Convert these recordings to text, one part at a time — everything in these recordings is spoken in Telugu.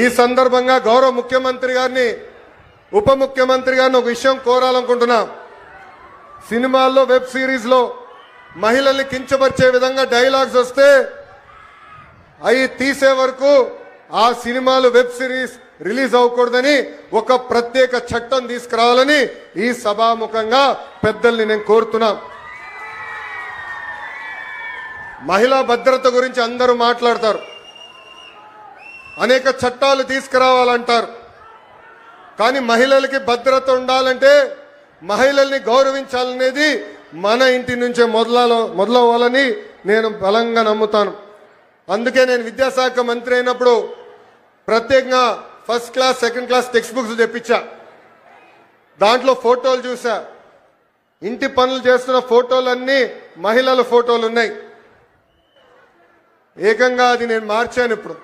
ఈ సందర్భంగా గౌరవ ముఖ్యమంత్రి గారిని ఉప ముఖ్యమంత్రి గారిని ఒక విషయం కోరాలనుకుంటున్నా. సినిమాల్లో వెబ్ సిరీస్లో మహిళల్ని కించపరిచే విధంగా డైలాగ్స్ వస్తే అవి తీసే వరకు ఆ సినిమాలు వెబ్ సిరీస్ రిలీజ్ అవ్వకూడదని ఒక ప్రత్యేక చట్టం తీసుకురావాలని ఈ సభాముఖంగా పెద్దల్ని నేను కోరుతున్నా. మహిళా భద్రత గురించి అందరూ మాట్లాడతారు. అనేక చట్టాలు తీసుకురావాలంటారు. కానీ మహిళలకి భద్రత ఉండాలంటే మహిళల్ని గౌరవించాలనేది మన ఇంటి నుంచే మొదల మొదలవ్వాలని నేను బలంగా నమ్ముతాను. అందుకే నేను విద్యాశాఖ మంత్రి అయినప్పుడు ప్రత్యేకంగా first class second class text books తెప్పించా. దాంట్లో ఫోటోలు చూసా. ఇంటి పనులు చేస్తున్న ఫోటోలన్నీ మహిళల ఫోటోలు ఉన్నాయి. ఏకంగా అది నేను మార్చాను ఇప్పుడు.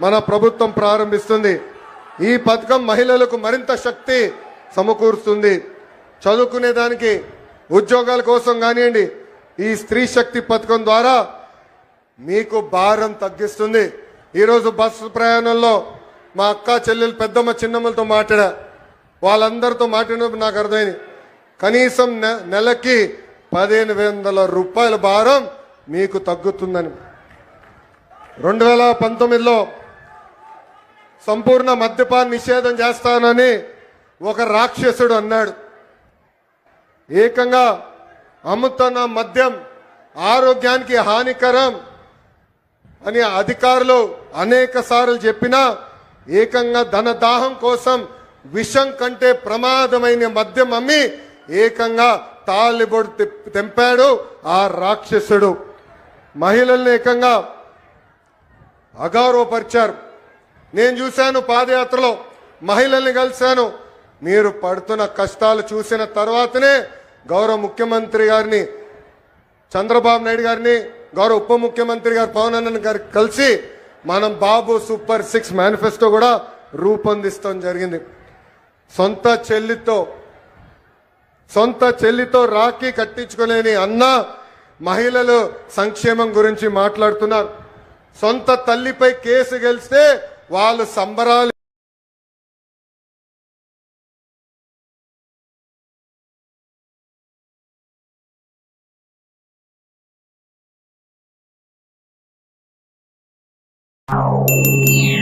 మన ప్రభుత్వం ప్రారంభిస్తుంది. ఈ పథకం మహిళలకు మరింత శక్తి సమకూరుస్తుంది. చదువుకునే దానికి ఉద్యోగాల కోసం కానివ్వండి ఈ స్త్రీ శక్తి పథకం ద్వారా మీకు భారం తగ్గిస్తుంది. ఈరోజు బస్సు ప్రయాణంలో మా అక్క చెల్లెలు పెద్దమ్మ చిన్నమ్మలతో మాట్లాడా. వాళ్ళందరితో మాట్లాడినప్పుడు నాకు అర్థమైంది. కనీసం నె- నెలకి పదిహేను వందల రూపాయల భారం మీకు తగ్గుతుందని. రెండు వేల పంతొమ్మిదిలో సంపూర్ణ మద్యపాన నిషేధం చేస్తానని ఒక రాక్షసుడు అన్నాడు. ఏకంగా అమ్ముతున్న మద్యం ఆరోగ్యానికి హానికరం అని అధికారులు అనేక సార్లు చెప్పినా ఏకంగా ధన దాహం కోసం విషం కంటే ప్రమాదమైన మద్యం అమ్మి ఏకంగా తాలిబొడు తెంపాడు ఆ రాక్షసుడు. మహిళల్ని ఏకంగా అగౌరవపరిచారు నేను చూశాను పాదయాత్రలో మహిళల్ని కలిశాను. మీరు పడుతున్న కష్టాలు చూసిన తర్వాతనే గౌరవ ముఖ్యమంత్రి గారిని చంద్రబాబు నాయుడు గారిని గౌరవ ఉప ముఖ్యమంత్రి గారు పవన్ అన్న గారు కలిసి మనం బాబు సూపర్ సిక్స్ మేనిఫెస్టో కూడా రూపొందిస్తాం జరిగింది. సొంత చెల్లితో సొంత చెల్లితో రాఖీ కట్టించుకోలేని అన్న మహిళలు సంక్షేమం గురించి మాట్లాడుతున్నారు. సొంత తల్లిపై కేసు గెలిస్తే వాళ్ళు సంబరాలు Yeah.